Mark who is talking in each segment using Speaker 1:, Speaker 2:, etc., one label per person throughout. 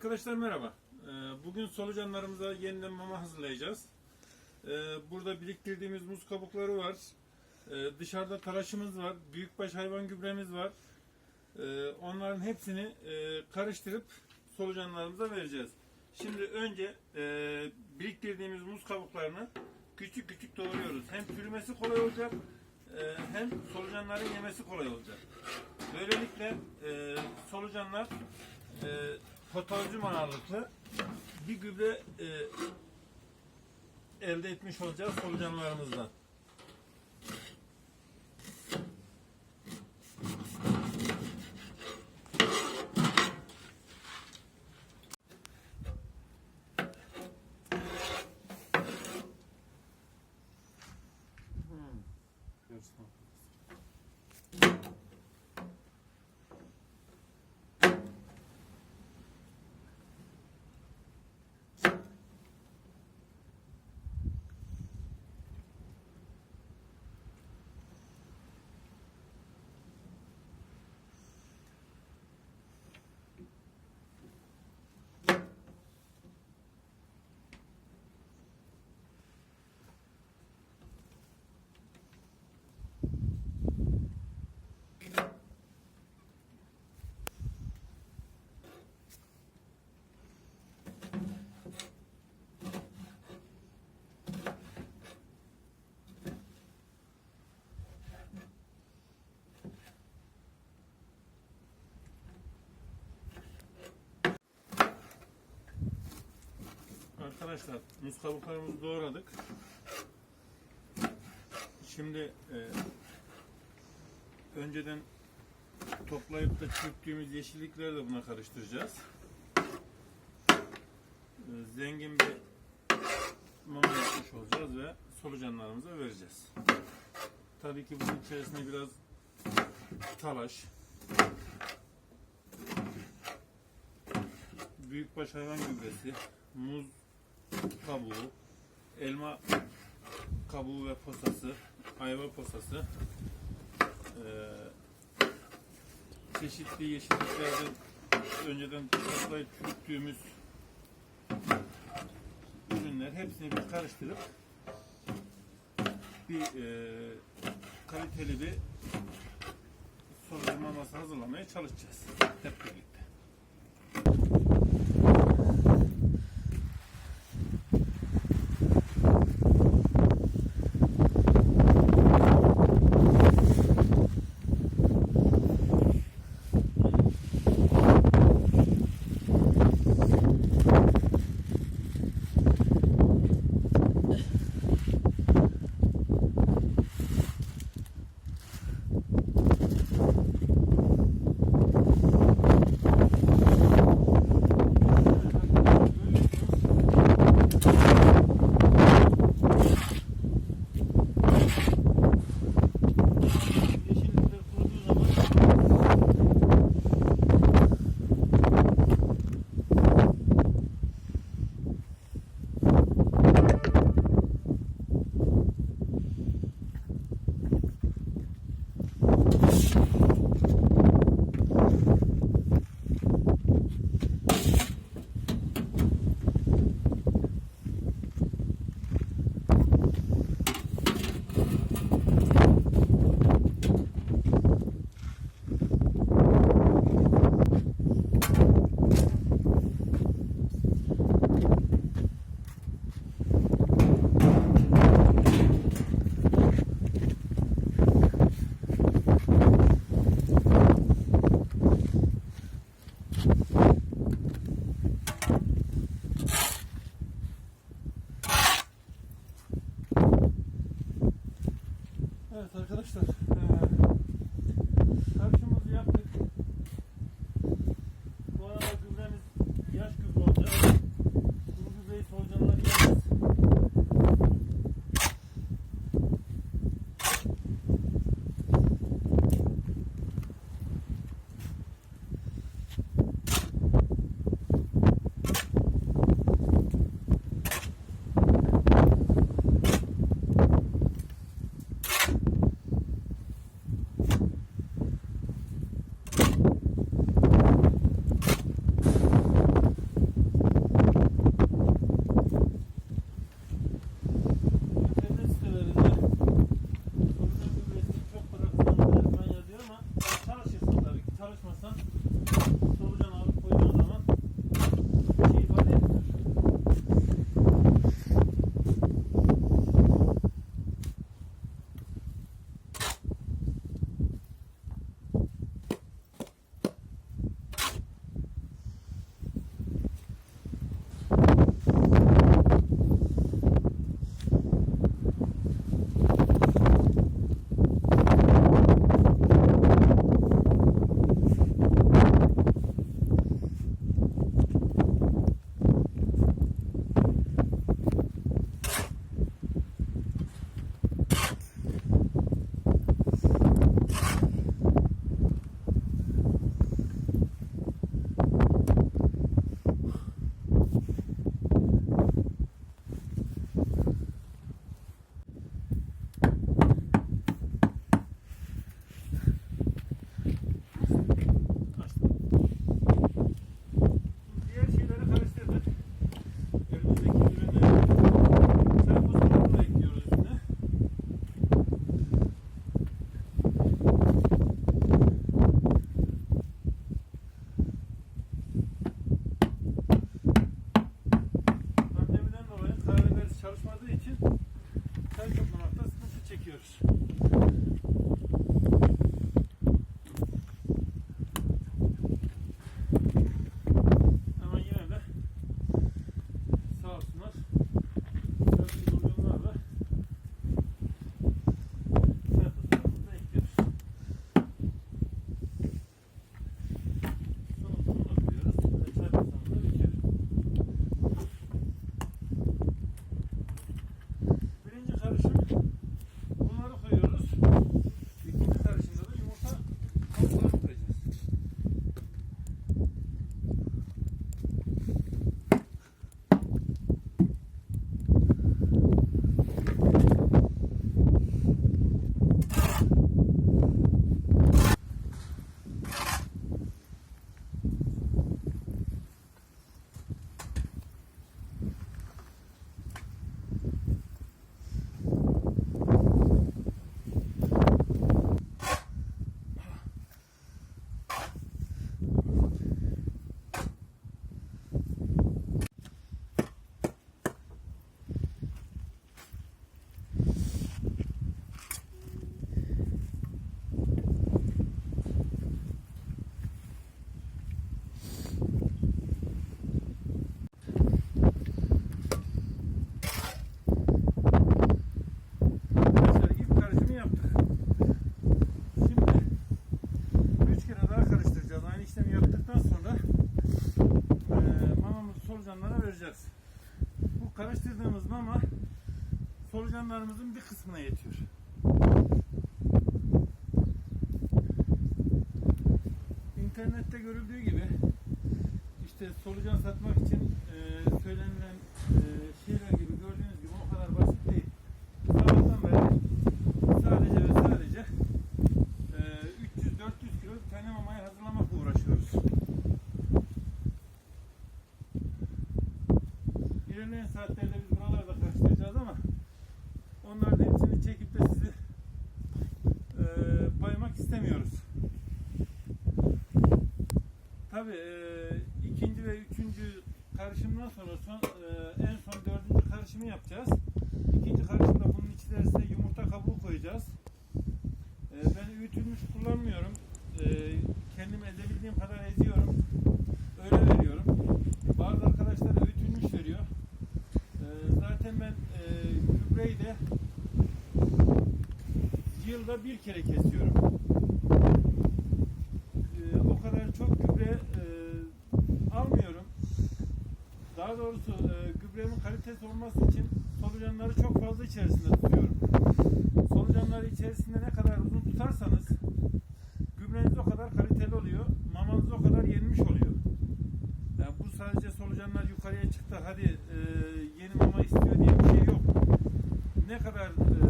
Speaker 1: Arkadaşlar merhaba. Ee, Bugün solucanlarımıza yeniden mama hazırlayacağız. Ee, Burada biriktirdiğimiz muz kabukları var. Ee, Dışarıda talaşımız var. Büyükbaş hayvan gübremiz var. Onların hepsini e, karıştırıp solucanlarımıza vereceğiz. Şimdi önce e, biriktirdiğimiz muz kabuklarını küçük küçük doğruyoruz. Hem çürümesi kolay olacak e, hem solucanların yemesi kolay olacak. Böylelikle solucanlar potasyum ağırlıklı bir gübre e, elde etmiş olacağız solucanlarımızdan. Arkadaşlar muz kabuklarımızı doğradık. Şimdi e, önceden toplayıp da çürüttüğümüz yeşillikleri de buna karıştıracağız. E, zengin bir mama yapmış olacağız ve solucanlarımıza vereceğiz. Tabii ki bunun içerisine biraz talaş, büyükbaş hayvan gübresi, muz kabuğu, elma kabuğu ve posası, ayva posası, eee, çeşitli yeşilliklerden önceden toplayıp çürüttüğümüz ürünler hepsini bir karıştırıp bir eee, kaliteli bir solucan maması hazırlamaya çalışacağız hep birlikte. görüşürüz. Karıştırdığımız mama solucanlarımızın bir kısmına yetiyor. İnternette görüldüğü gibi işte solucan satmak için Tabii e, ikinci ve üçüncü karışımdan sonra son, e, en son dördüncü karışımı yapacağız. İkinci karışımda bunun içerisine yumurta kabuğu koyacağız. E, ben öğütülmüş kullanmıyorum. E, kendim edebildiğim kadar eziyorum. Öyle veriyorum. Bazı arkadaşlar öğütülmüş veriyor. E, zaten ben e, gübreyi de yılda bir kere kesiyorum. E, o kadar çok gübre e, almıyorum. Daha doğrusu e, gübremin kalitesi olması için solucanları çok fazla içerisinde tutuyorum. Solucanları içerisinde ne kadar uzun tutarsanız gübreniz o kadar kaliteli oluyor. Mamanız o kadar yenmiş oluyor. Yani bu sadece solucanlar yukarıya çıktı hadi e, yeni mama istiyor diye bir şey yok. Ne kadar e,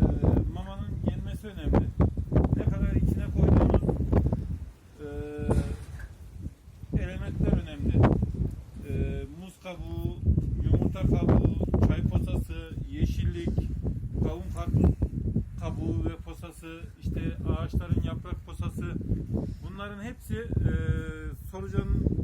Speaker 1: mamanın yenmesi önemli. Ne kadar içine koyduğunuz e, elementler önemli. E, muz kabuğu, yumurta kabuğu, çay posası, yeşillik, kavun karpuz kabuğu ve posası, işte ağaçların yaprak posası bunların hepsi e, solucanın